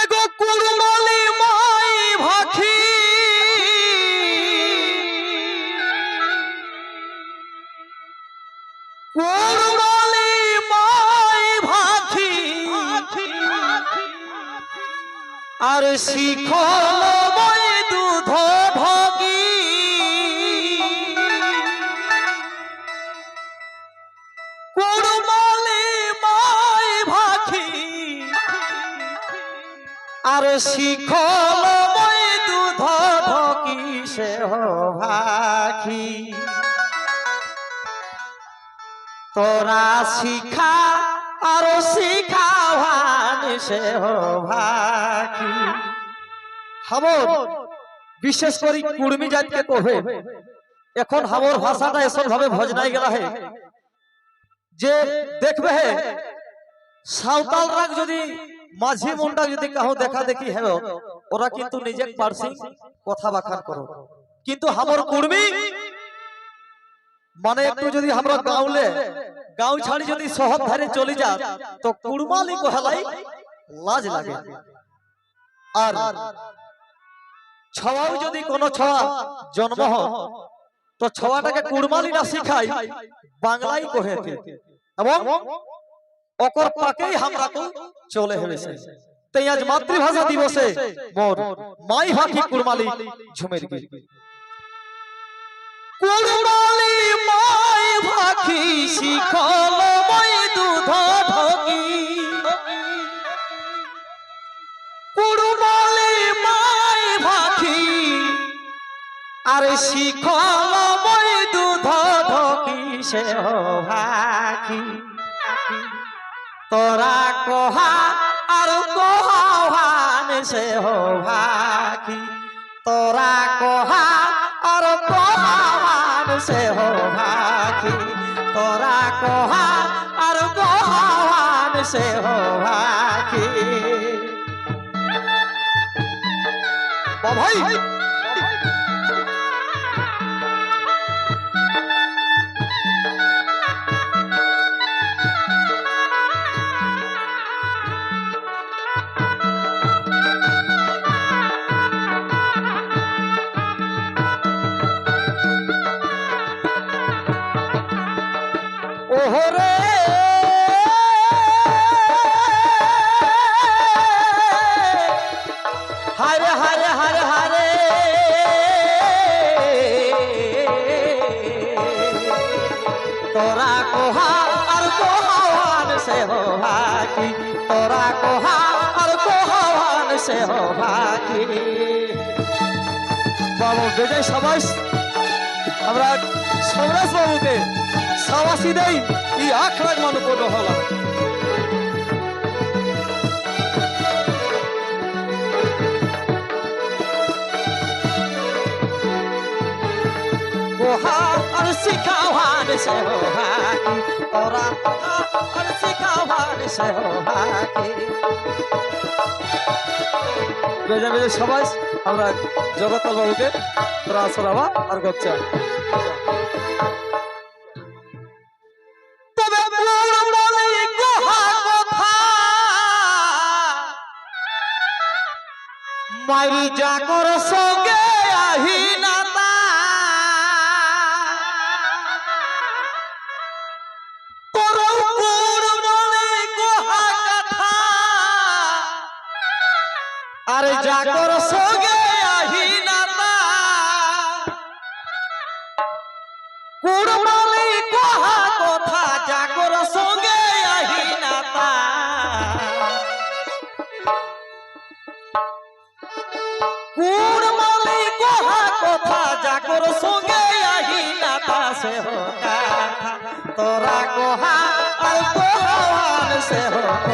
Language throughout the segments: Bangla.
এগো কুড়মালি মাই ভাখি। কুড়মালি মাই ভাখি। আর শিখল আর শিখল দুধ ঢকি সে ভাখি। তোরা শিখা আর শিখাওয়ান সে ভাখি। হামর, বিশেষ করে কুর্মি জাতকে কহে এখন হামর ভাষাটা এসব ভাবে ভজনাই গেলা হে। যে দেখবে হে, সাঁওতাল রাগ যদি মাঝি মুন্ডা যদি কাহো দেখা দেখি হেব ওরা কিন্তু নিজে পারসি কথা বাখান করো। কিন্তু হামর কুর্মি মানে একটু যদি আমরা গাঁওলে গাঁও ছাড়ি যদি শহর ধারে চলে যা তো কুড়মালি কহেলাই লাজ লাগে। আর ছওয়াও যদি কোনো ছওয়া জন্ম হয় তো ছওয়াটাকে কুড়মালি না শিখাই বাংলাই কহেতে এবং আজ মাতৃভাষা দিবসে মোর মাই হাকি কুড়মালি ঝুমের গীত। কুড়মালি মাই ভাখি শিখল মই দুধ ঢকি। কুড়মালি মাই ভাখি আরে শিখল মই দুধ ঢকি, সে ভাখি তোরা কহা আর কহান সে ভাখি তোরা কহা আর কহান সে ভাখি তোরা কহা আর কহান সে ভাখি ভাই! ওহরে। হারে হারে হারে হারে তোরা কোহা আর কোহান সে হো ভাকি তোরা কোহা আর কোহান সে হো ভাকি বাবু বিজয় সবাই। আমরা সমরেশ বাবুকে সাবাসি দেই, এই আখ লাখ মানুষ কোনো হলা কোহা আর বেজা সবাই আমরা জগতাল বাবুকে রাসরাবা আর গচ্চা মাইরি জাগর সঙ্গে আহি নাতা আরে জাগর সঙ্গে কুড়মালি কহা কথা জাগর সঙ্গে আহি নাতা কুড়মালি কহা কথা জাগর সঙ্গে আহি নাতা সে হো তোরা কহা আর কহান সে হো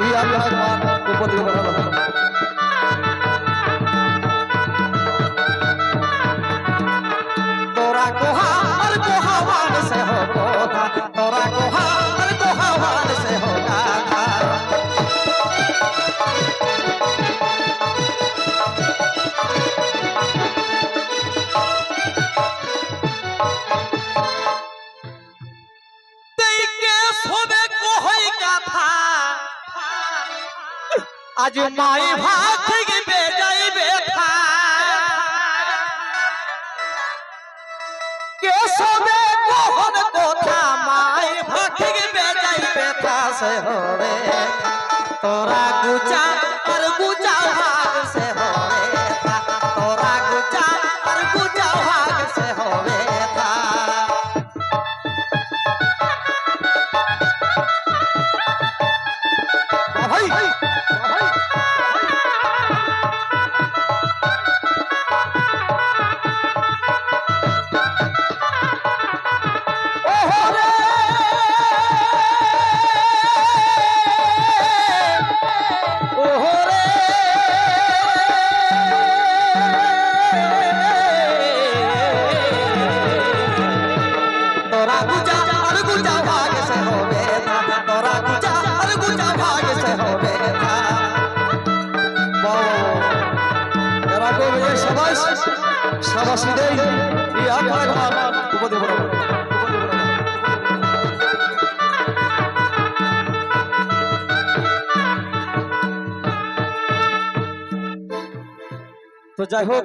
We are not आज माई भात की बेजाई के सोबे कोहन माई की बेजाई से तोरा गुचा पर गुचा অসুবিধাই উপদেব তো যাই হোক